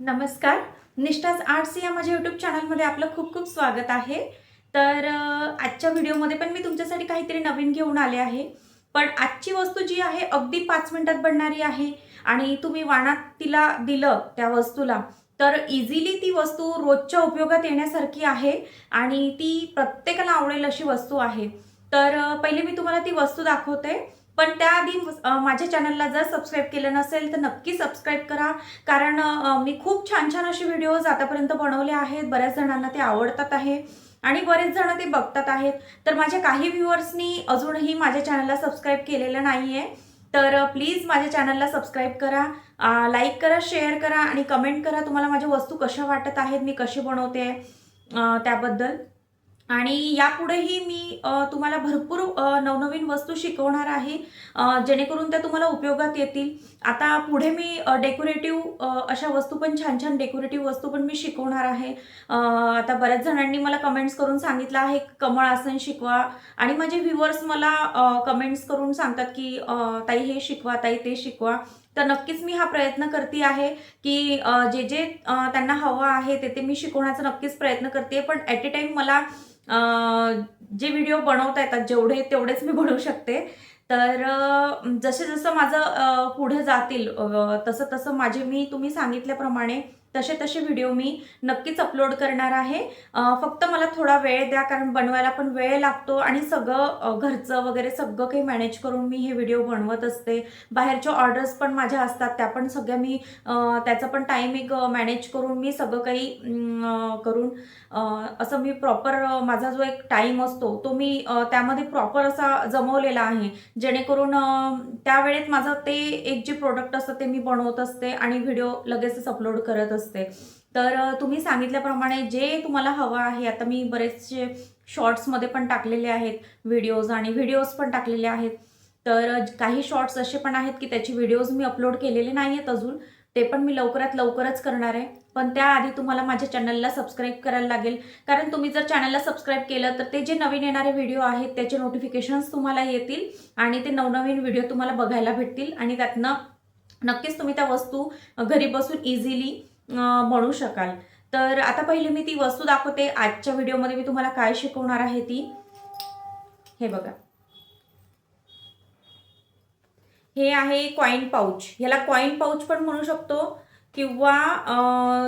नमस्कार. निष्ठाच आर्ट्स या माझ्या यूट्यूब चॅनलमध्ये आपलं खूप खूप स्वागत आहे. तर आजच्या व्हिडिओमध्ये पण मी तुमच्यासाठी काहीतरी नवीन घेऊन आले आहे. पण आजची वस्तू जी आहे अगदी पाच मिनटात बनणारी आहे. आणि तुम्ही वाणात तिला दिलं त्या वस्तूला. तर इझिली ती वस्तू रोजच्या उपयोगात येण्यासारखी आहे. आणि ती प्रत्येकाला आवडेल अशी वस्तू आहे. तर पहिले मी तुम्हाला ती वस्तू दाखवते. पण त्याआधी माझ्या चॅनलला जर सबस्क्राईब केलं नसेल तर नक्की सबस्क्राईब करा. कारण मी खूप छान छान असे व्हिडिओज आतापर्यंत बनवले आहेत. बऱ्याच जणांना ते आवडतात आहे. आणि बरेच जण ते बघतात आहेत. तर माझ्या काही व्ह्युअर्सनी अजूनही माझ्या चॅनलला सबस्क्राईब केलेलं नाही आहे तर प्लीज माझ्या चॅनलला सबस्क्राईब करा. लाईक करा शेअर करा आणि कमेंट करा तुम्हाला माझ्या वस्तू कशा वाटत आहेत मी कशी बनवते त्याबद्दल. आणि यापुढेही मी तुम्हाला भरपूर नवनवीन वस्तू शिकवणार आहे जेणेकरून त्या तुम्हाला उपयोगात येतील. आता पुढे मी डेकोरेटिव्ह अशा वस्तू पण छान छान डेकोरेटिव्ह वस्तू पण मी शिकवणार आहे. आता बऱ्याच जणांनी मला कमेंट्स करून सांगितलं आहे कमळ आसन शिकवा. आणि माझे व्ह्युअर्स मला कमेंट्स करून सांगतात की ताई हे शिकवा ताई ते शिकवा. तर नक्कीच मी हा प्रयत्न करते आहे की जे जे त्यांना हवं आहे ते ते मी शिकवण्याचा नक्कीच प्रयत्न करते. पण ॲट ए टाईम मला जे व्हिडिओ बनवता येतात जेवढे तेवढेच मी बनवू शकते. तर जसं जसे जसं माझं पुढं पुढे जातील तसं तसं माझे मी तुम्ही सांगितल्याप्रमाणे तसे तसे व्हिडिओ मी नक्कीच अपलोड करणार आहे. फक्त मला थोडा वेळ द्या कारण बनवायला पण वेळ लागतो आणि सगळं घरचं वगैरे सगळं काही मॅनेज करून मी हे व्हिडिओ बनवत असते. बाहेरच्या ऑर्डर्स पण माझ्या असतात त्या पण सगळ्या मी त्याचा त्याचं पण एक मॅनेज करून मी सगळं काही करून असं मी प्रॉपर माझा जो एक टाईम असतो तो मी त्यामध्ये प्रॉपर असा जमवलेला आहे. जेणेकरून त्यावेळेत माझं ते एक जे प्रोडक्ट असतं ते मी बनवत असते आणि व्हिडिओ लगेचच अपलोड करत असते. तर तुम्ही सांगितल्याप्रमाणे जे तुम्हाला हवं आहे आता मी बरेचसे शॉर्ट्समध्ये पण टाकलेले आहेत व्हिडिओज आणि व्हिडिओज पण टाकलेले आहेत. तर काही शॉर्ट्स असे पण आहेत की त्याची व्हिडिओज मी अपलोड केलेले नाही आहेत अजून. ते पण मी लवकरात लवकरच करणार आहे. पण त्याआधी तुम्हाला माझ्या चॅनलला सबस्क्राईब करायला लागेल. कारण तुम्ही जर चॅनलला सबस्क्राईब केलं तर ते जे नवीन येणारे व्हिडिओ आहेत त्याचे नोटिफिकेशन्स तुम्हाला येतील आणि ते नवनवीन व्हिडिओ तुम्हाला बघायला भेटतील आणि त्यातनं नक्कीच तुम्ही त्या वस्तू घरी बसून इझिली म्हणू शकाल. तर आता पहिले मी ती वस्तू दाखवते. आजच्या व्हिडिओमध्ये मी तुम्हाला काय शिकवणार आहे ती. हे बघा. हे आहे कॉईन पाऊच याला कॉईन पाऊच पण म्हणू शकतो किंवा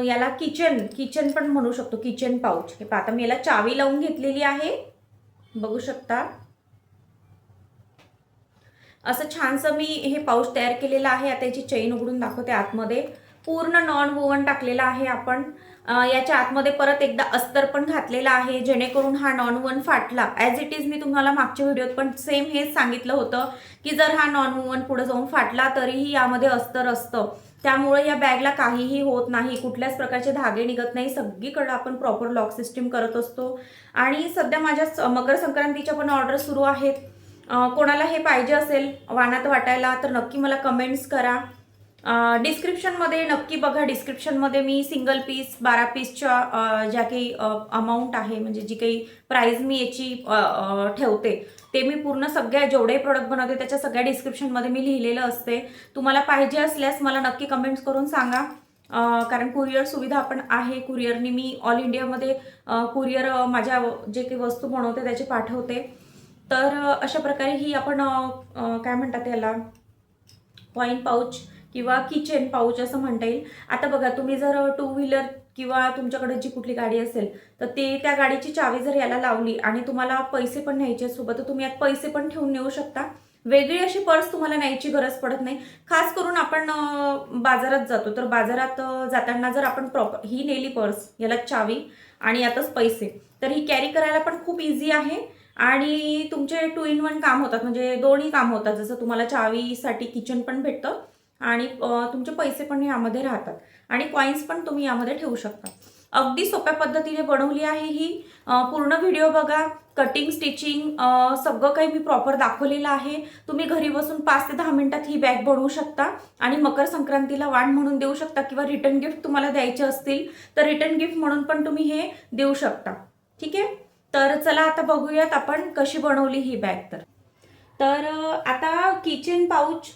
याला किचन किचन पण म्हणू शकतो. किचन पाऊच हे आता मी याला चावी लावून घेतलेली आहे. बघू शकता. असं छानसं मी हे पाऊच तयार केलेलं आहे. आता याची चैन उघडून दाखवते आतमध्ये. पूर्ण नॉन वुवन टाकलेला आहे आपण. याच्या आतमध्ये परत एकदा अस्तर पण घातलेला आहे जेणेकरून हा नॉन वुवन फाटला. ॲज इट इज मी तुम्हाला मागच्या व्हिडिओत पण सेम हेच सांगितलं होतं की जर हा नॉन वुवन पुढे जाऊन फाटला तरीही यामध्ये अस्तर असतं. त्यामुळे या बॅगला काहीही होत नाही कुठल्याच प्रकारचे धागे निघत नाही सगळीकडं आपण प्रॉपर लॉक सिस्टीम करत असतो. आणि सध्या माझ्या स- मकर संक्रांतीच्या पण ऑर्डर सुरू आहेत. कोणाला हे पाहिजे असेल वानात वाटायला तर नक्की मला कमेंट्स करा. डिस्क्रिप्शनमध्ये नक्की बघा. डिस्क्रिप्शनमध्ये मी सिंगल पीस बारा पीसच्या ज्या काही अमाऊंट आहे म्हणजे जी काही प्राईज मी याची ठेवते ते मी पूर्ण सगळ्या जेवढे प्रोडक्ट बनवते त्याच्या सगळ्या डिस्क्रिप्शनमध्ये मी लिहिलेलं असते. तुम्हाला पाहिजे असल्यास मला नक्की कमेंट्स करून सांगा. कारण कुरिअर सुविधा पण आहे. कुरिअरनी मी ऑल इंडियामध्ये कुरिअर माझ्या जे काही वस्तू बनवते त्याचे पाठवते. तर अशा प्रकारे ही आपण काय म्हणतात याला कॉईन पाऊच किंवा किचन पाऊच असं म्हणता येईल. आता बघा तुम्ही जर टू व्हीलर किंवा तुमच्याकडे जी कुठली गाडी असेल तर ते त्या गाडीची चावी जर याला लावली आणि तुम्हाला पैसे पण न्यायचे सोबत तर तुम्ही यात पैसे पण ठेवून नेऊ शकता. वेगळी अशी पर्स तुम्हाला न्यायची गरज पडत नाही. खास करून आपण बाजारात जातो तर बाजारात जाताना जर आपण प्रॉपर ही नेली पर्स याला चावी आणि यातच पैसे तर ही कॅरी करायला पण खूप इझी आहे. आणि तुमचे टू इन वन काम होतात म्हणजे दोन्ही काम होतात. जसं तुम्हाला चावीसाठी किचन पण भेटतं आणि तुमचे पैसे पण यामध्ये राहतात. आणि कॉईन्स पण तुम्ही यामध्ये ठेवू शकता. अगदी सोप्या पद्धतीने बनवली आहे ही. पूर्ण व्हिडिओ बघा. कटिंग स्टिचिंग सगळं काही मी प्रॉपर दाखवलेलं आहे. तुम्ही घरी बसून पाच ते दहा मिनिटात ही बॅग बनवू शकता. आणि मकर संक्रांतीला वाण म्हणून देऊ शकता किंवा रिटर्न गिफ्ट तुम्हाला द्यायचे असतील तर रिटर्न गिफ्ट म्हणून पण तुम्ही हे देऊ शकता. ठीक आहे? तर चला आता बघूयात आपण कशी बनवली ही बॅग तर. तर आता किचन पाऊच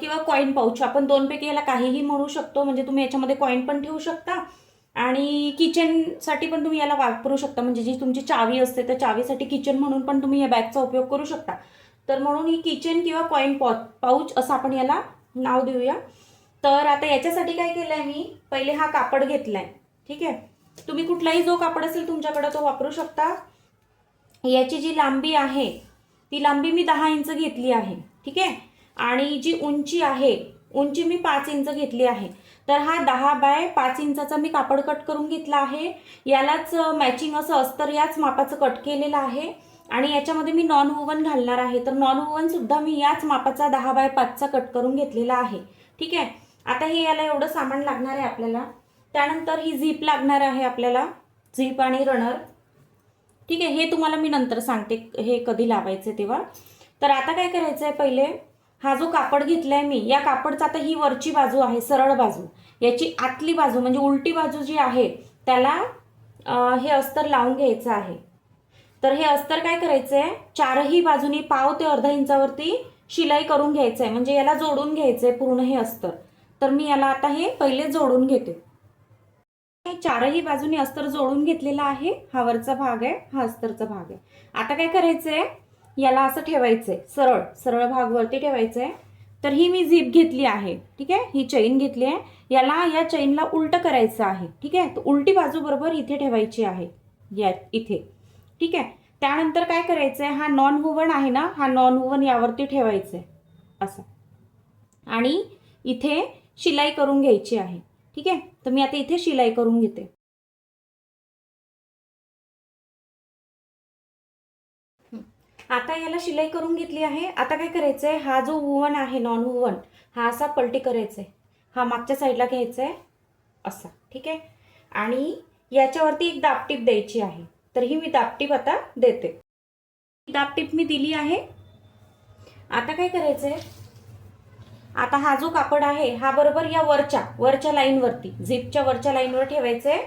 किंवा कॉईन पाऊच आपण दोनपैकी याला काहीही म्हणू शकतो. म्हणजे तुम्ही याच्यामध्ये कॉईन पण ठेवू शकता आणि किचनसाठी पण तुम्ही याला वापरू शकता. म्हणजे जी तुमची चावी असते त्या चावीसाठी किचन म्हणून पण तुम्ही या बॅगचा उपयोग करू शकता. तर म्हणून ही किचन किंवा कॉईन पॉ पाऊच असं आपण याला नाव देऊया. तर आता याच्यासाठी काय केलं आहे मी? पहिले हा कापड घेतला आहे ठीक आहे? तुम्ही कुठलाही जो कापड असेल तुमच्याकडे तो वापरू शकता. याची जी लांबी आहे ती लांबी मी दहा इंच घेतली आहे ठीक आहे? आणि जी उंची आहे उंची मी पाच इंच घेतली आहे. तर हा दहा बाय पाच इंचाचा मी कापड कट करून घेतला आहे. यालाच मॅचिंग असं अस्तर याच मापाचं कट केलेलं आहे. आणि याच्यामध्ये मी नॉन ओवन घालणार आहे. तर नॉन ओवनसुद्धा मी याच मापाचा दहा बाय पाचचा कट करून घेतलेला आहे ठीक आहे? आता हे याला एवढं सामान लागणार आहे आपल्याला. त्यानंतर ही झीप लागणार आहे आपल्याला. झीप आणि रनर ठीक आहे हे तुम्हाला मी नंतर सांगते हे कधी लावायचं तेव्हा. तर आता काय करायचं आहे पहिले हा जो कापड घेतला आहे मी या कापडचा आता ही वरची बाजू आहे सरळ बाजू. याची आतली बाजू म्हणजे उलटी बाजू जी आहे त्याला हे अस्तर लावून घ्यायचं आहे. तर हे अस्तर काय करायचं आहे चारही बाजूनी पाव ते अर्धा इंचावरती शिलाई करून घ्यायचं आहे म्हणजे याला जोडून घ्यायचं आहे पूर्ण हे अस्तर. तर मी याला आता हे पहिले जोडून घेते. काय चारही बाजूनी अस्तर जोडून घेतलेला आहे. हा वरचा भाग आहे हा अस्तरचा भाग आहे. आता काय करायचंय? याला असं ठेवायचंय. सरळ सरळ भाग वरती ठेवायचंय. तर ही मी झीप घेतली आहे. ठीक आहे? ही चैन घेतली आहे. याला या चैनला उलट करायचं आहे. ठीक आहे? तर उलटी बाजू बरोबर इथे ठेवायची आहे. या इथे. ठीक आहे? त्यानंतर काय करायचंय? हा नॉन वुवन आहे ना? हा नॉन वुवन यावरती ठेवायचं आहे असं. आणि इथे शिलाई करून घ्यायची आहे. ठीक आहे? तर मी आता इथे शिलाई करून घेते. आता याला शिलाई करून घेतली आहे. आता काय करायचं आहे हा जो वुवन आहे नॉन वुवन हा असा पलटी करायचा आहे हा मागच्या साईडला घ्यायचा आहे असा. ठीक आहे? आणि याच्यावरती एक दापटीप द्यायची आहे. तर ही मी दापटीप आता देते. दापटीप मी दिली आहे. आता काय करायचं आहे आता हा जो कापड आहे हा बरोबर या वरच्या वरच्या लाईनवरती झिपच्या वरच्या लाईनवर ठेवायचं. आहे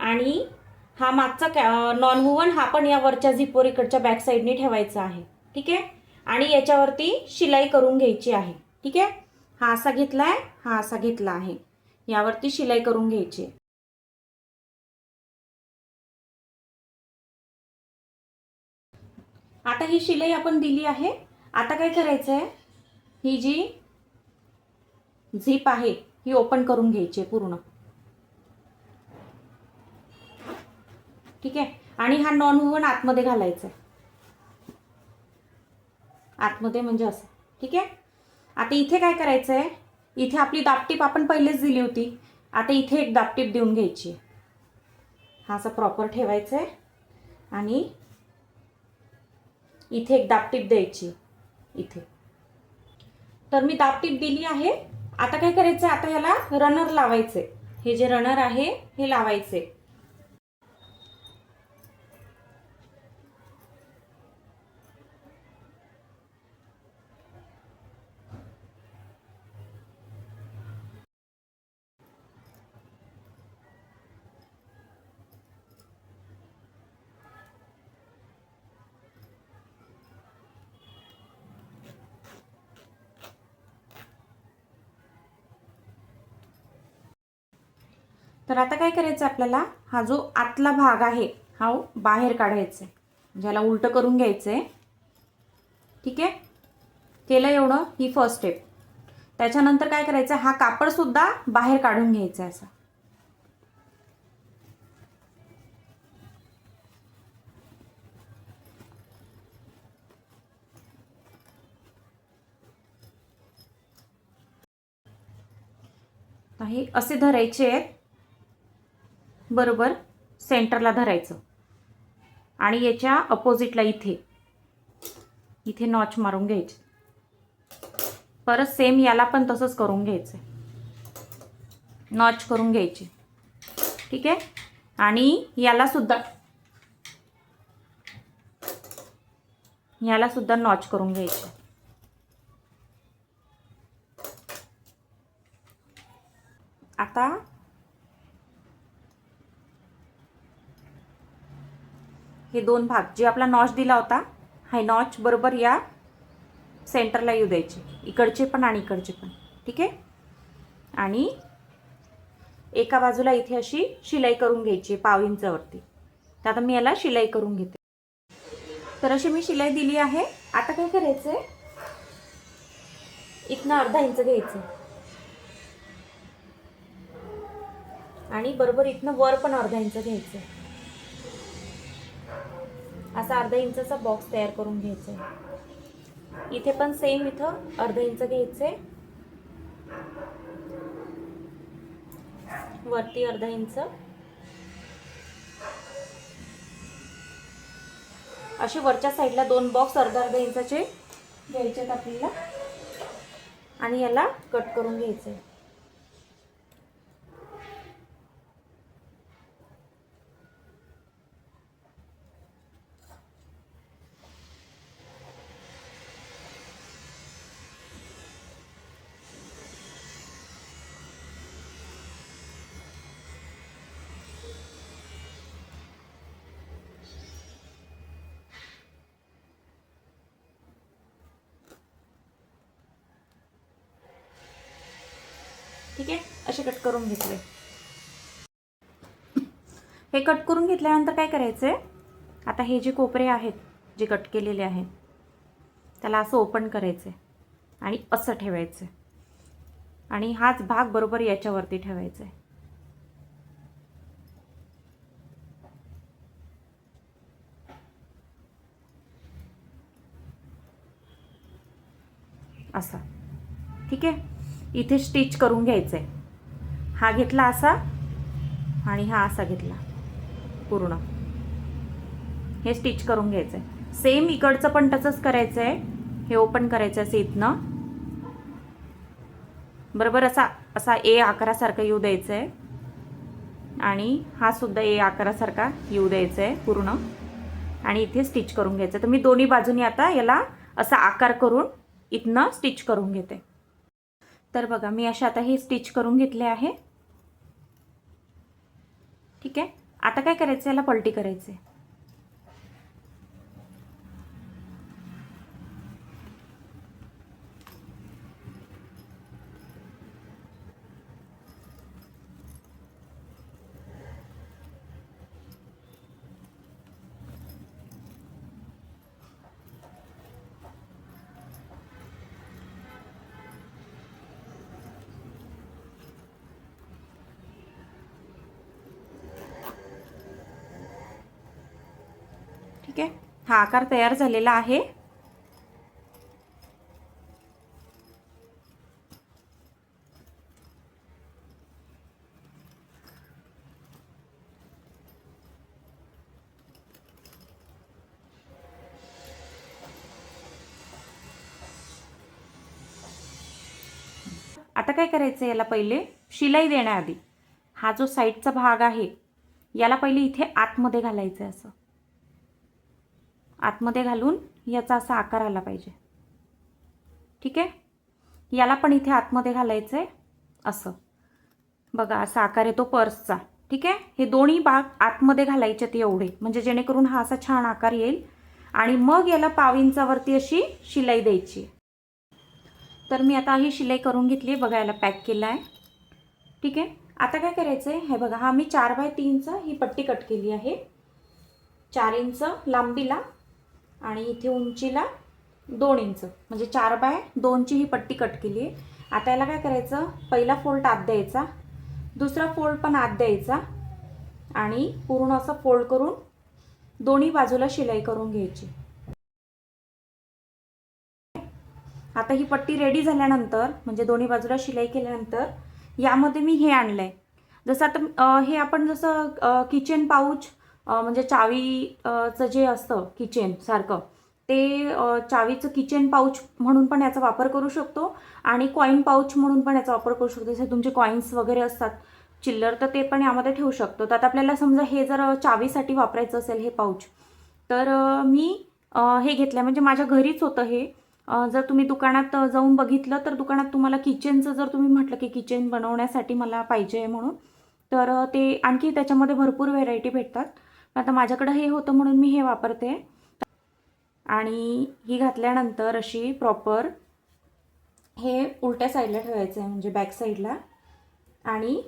आणि हा मागचा कॅ नॉन वुवन हा पण या वरच्या झिपवर इकडच्या बॅक साईडने ठेवायचा आहे. ठीक आहे? आणि याच्यावरती शिलाई करून घ्यायची आहे. ठीक आहे? हा असा घेतला आहे हा असा घेतला आहे. यावरती शिलाई करून घ्यायची आहे. आता ही शिलाई आपण दिली आहे. आता काय करायचं आहे ही जी झीप आहे ही ओपन करून घ्यायची आहे पूर्ण. ठीक आहे? आणि हा नॉन वुवन आतमध्ये घालायचा आहे. आतमध्ये म्हणजे असं. ठीक आहे? आता इथे काय करायचं आहे इथे आपली दापटीप आपण पहिलेच दिली होती. आता इथे एक दापटीप देऊन घ्यायची आहे. हा असं प्रॉपर ठेवायचं आहे आणि इथे एक दापटीप द्यायची इथे. तर मी दापटीप दिली आहे. आता काय करायचं? आता याला रनर लावायचे हे जे रनर आहे हे लावायचे तर आता काय करायचं आपल्याला? हा जो आतला भाग आहे हा हो, बाहेर काढायचा आहे. ज्याला उलटं करून घ्यायचं आहे ठीक आहे? केलं एवढं ही फर्स्ट स्टेप त्याच्यानंतर काय करायचं? हा कापडसुद्धा बाहेर काढून घ्यायचा आहे असा. हे असे धरायचे आहेत. बरोबर सेंटरला धरायचं. आणि याच्या अपोजिटला इथे. इथे नॉच मारून घ्यायचे. परत सेम याला पण तसंच करून घ्यायचं नॉच करून घ्यायचे. ठीक आहे? आणि याला सुद्धा याला सुद्धा नॉच करून घ्यायचे. आता हे दोन भाग. जे आपला नॉच दिला होता हाय नॉच बरोबर या सेंटरला येऊ द्यायचे. इकडचे पण आणि इकडचे पण. ठीक आहे? आणि एका बाजूला इथे अशी शिलाई करून घ्यायची पाव इंचावरती. तर आता मी याला शिलाई करून घेते. तर अशी मी शिलाई दिली आहे. आता काय करायचं आहे इथनं अर्धा इंच घ्यायचं आणि बरोबर इथनं वर पण अर्धा इंच घ्यायचं असा अर्धा इंचाचा बॉक्स तयार करून घ्यायचा आहे. इथे पण सेम इथं अर्धा इंच घ्यायचे. वरती अर्धा इंच. असे वरच्या साईडला दोन बॉक्स अर्धा अर्धा इंचाचे घ्यायचे आहेत आपल्याला. आणि याला कट करून घ्यायचं आहे ठीक आहे? असे कट करून घेतले. हे कट करून घेतल्यानंतर काय करायचं आहे आता हे जे कोपरे आहेत जे कट केलेले आहेत त्याला असं ओपन करायचं आहे आणि असं ठेवायचं आहे आणि हाच भाग बरोबर याच्यावरती ठेवायचा आहे असा. ठीक आहे? इथे स्टिच करून घ्यायचं आहे हा घेतला असा आणि हा असा घेतला. पूर्ण. हे स्टिच करून घ्यायचं आहे सेम इकडचं पण तसंच करायचं आहे हे ओपन करायचं आहे इथनं. बरोबर असा असा ए आकारासारखा येऊ द्यायचं आहे आणि हा सुद्धा ए आकारासारखा येऊ द्यायचा आहे पूर्ण. आणि इथे स्टिच करून घ्यायचं तर मी दोन्ही बाजूनी आता याला असा आकार करून इथनं स्टिच करून घेते. तर बघा मी अशा आता हे स्टिच करून घेतले आहे. ठीक आहे? आता काय करायचं याला पलटी करायचे आहे हा आकार तयार झालेला आहे. आता काय करायचं याला पहिले? शिलाई देण्याआधी. हा जो साईडचा भाग आहे याला पहिले इथे आतमध्ये घालायचं आहे असं. आतमध्ये घालून याचा असा आकार आला पाहिजे. ठीक आहे? याला पण इथे आतमध्ये घालायचं आहे असं. बघा असा आकार येतो पर्सचा. ठीक आहे? हे दोन्ही भाग आतमध्ये घालायचे ते एवढे. म्हणजे जेणेकरून हा असा छान आकार येईल आणि मग याला पाव इंचावरती अशी शिलाई द्यायची. तर मी आता ही शिलाई करून घेतली आहे. बघा याला पॅक केलं आहे. ठीक आहे? आता काय करायचं आहे हे बघा हा मी चार बाय तीनचं ही पट्टी कट केली आहे. चार इंच लांबीला आणि इथे उंचीला दोन इंच. म्हणजे चार बाय दोनची ही पट्टी कट केली आहे. आता याला काय करायचं? पहिला फोल्ड आत द्यायचा. दुसरा फोल्ड पण आत द्यायचा. आणि पूर्ण असं फोल्ड करून दोन्ही बाजूला शिलाई करून घ्यायची. आता ही पट्टी रेडी झाल्यानंतर म्हणजे दोन्ही बाजूला शिलाई केल्यानंतर यामध्ये मी हे आणलं आहे जसं आता हे आपण जसं किचन पाऊच म्हणजे चावीचं जे असतं किचन सारखं ते चावीचं किचन पाऊच म्हणून पण याचा वापर करू शकतो आणि कॉईन पाऊच म्हणून पण याचा वापर करू शकतो. जसे तुमचे कॉईन्स वगैरे असतात चिल्लर तर ते पण यामध्ये ठेवू शकतो. तर आता आपल्याला समजा हे जर चावीसाठी वापरायचं असेल हे पाऊच तर मी हे घेतलं म्हणजे माझ्या घरीच होतं हे. जर तुम्ही दुकानात जाऊन बघितलं तर दुकानात तुम्हाला किचनचं जर तुम्ही म्हटलं की किचन बनवण्यासाठी मला पाहिजे आहे म्हणून तर ते आणखी त्याच्यामध्ये भरपूर व्हेरायटी भेटतात. आता माझ्याकडं हे होतं म्हणून मी हे वापरते. आणि ही घातल्यानंतर अशी प्रॉपर हे उलट्या साईडला ठेवायचं आहे म्हणजे बॅक साईडला आणि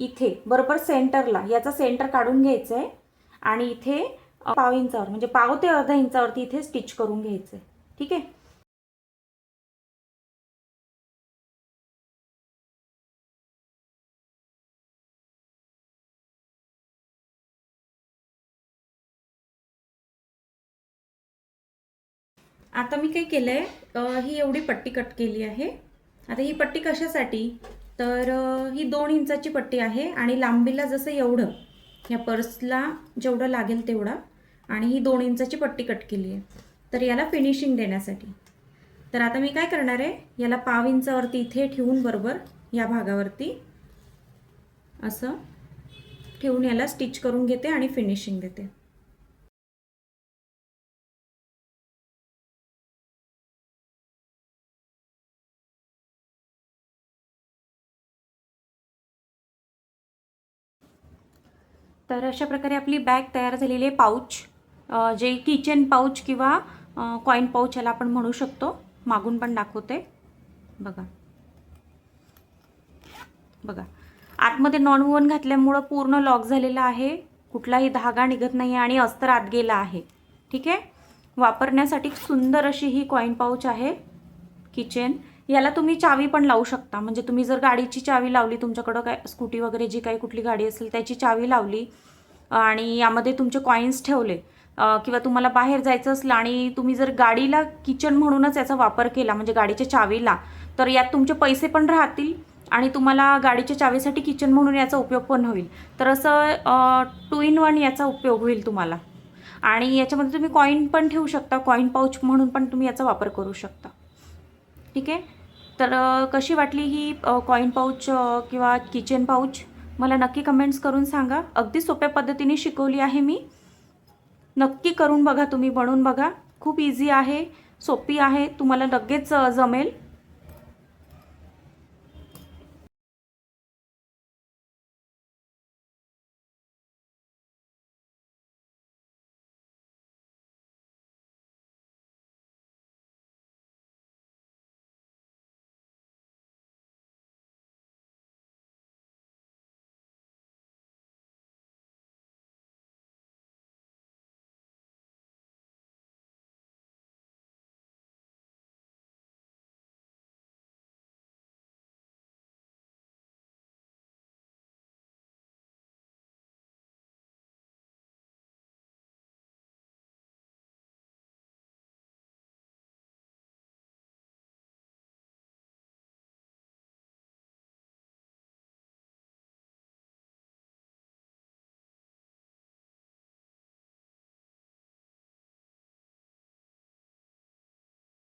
इथे बरोबर सेंटरला याचा सेंटर काढून घ्यायचं आहे आणि इथे पाव इंचावर म्हणजे पाव ते अर्धा इंचावरती इथे स्टिच करून घ्यायचं आहे ठीक आहे? आता मी काय केलं आहे ही एवढी पट्टी कट केली आहे. आता ही पट्टी कशासाठी? तर ही दोन इंचाची पट्टी आहे आणि लांबीला जसं एवढं या पर्सला जेवढं लागेल तेवढा आणि ही दोन इंचाची पट्टी कट केली आहे. तर याला फिनिशिंग देण्यासाठी. तर आता मी काय करणार आहे याला पाव इंचावरती इथे ठेवून बरोबर या भागावरती असं ठेवून याला स्टिच करून घेते आणि फिनिशिंग देते. तर अशा प्रकारे आपली बॅग तयार झालेली आहे पाऊच जे किचन पाऊच किंवा कॉईन पाऊच याला आपण म्हणू शकतो. मागून पण दाखवते. बघा. बघा. आतमध्ये नॉन घातल्यामुळं पूर्ण लॉक झालेलं आहे. कुठलाही धागा निघत नाही आणि अस्तर आत गेला आहे. ठीक आहे? वापरण्यासाठी सुंदर अशी ही कॉईन पाऊच आहे. किचन याला तुम्ही चावी पण लावू शकता. म्हणजे तुम्ही जर गाडीची चावी लावली तुमच्याकडं काय स्कूटी वगैरे जी काही कुठली गाडी असेल त्याची चावी लावली आणि यामध्ये तुमचे कॉईन्स ठेवले किंवा तुम्हाला बाहेर जायचं असलं आणि तुम्ही जर गाडीला किचन म्हणूनच याचा वापर केला म्हणजे गाडीच्या चावीला तर यात तुमचे पैसे पण राहतील आणि तुम्हाला गाडीच्या चावीसाठी किचन म्हणून याचा उपयोग पण होईल. तर असं टू इन वन याचा उपयोग होईल तुम्हाला. आणि याच्यामध्ये तुम्ही कॉईन पण ठेवू शकता कॉईन पाऊच म्हणून पण तुम्ही याचा वापर करू शकता. ठीक आहे? तर कशी वाटली ही कॉईन पाऊच किंवा किचन पाऊच मला नक्की कमेंट्स करून सांगा. अगदी सोप्या पद्धतीने शिकवली आहे मी. नक्की करून बघा तुम्ही बनवून बघा. खूप इझी आहे सोपी आहे. तुम्हाला लगेच जमेल.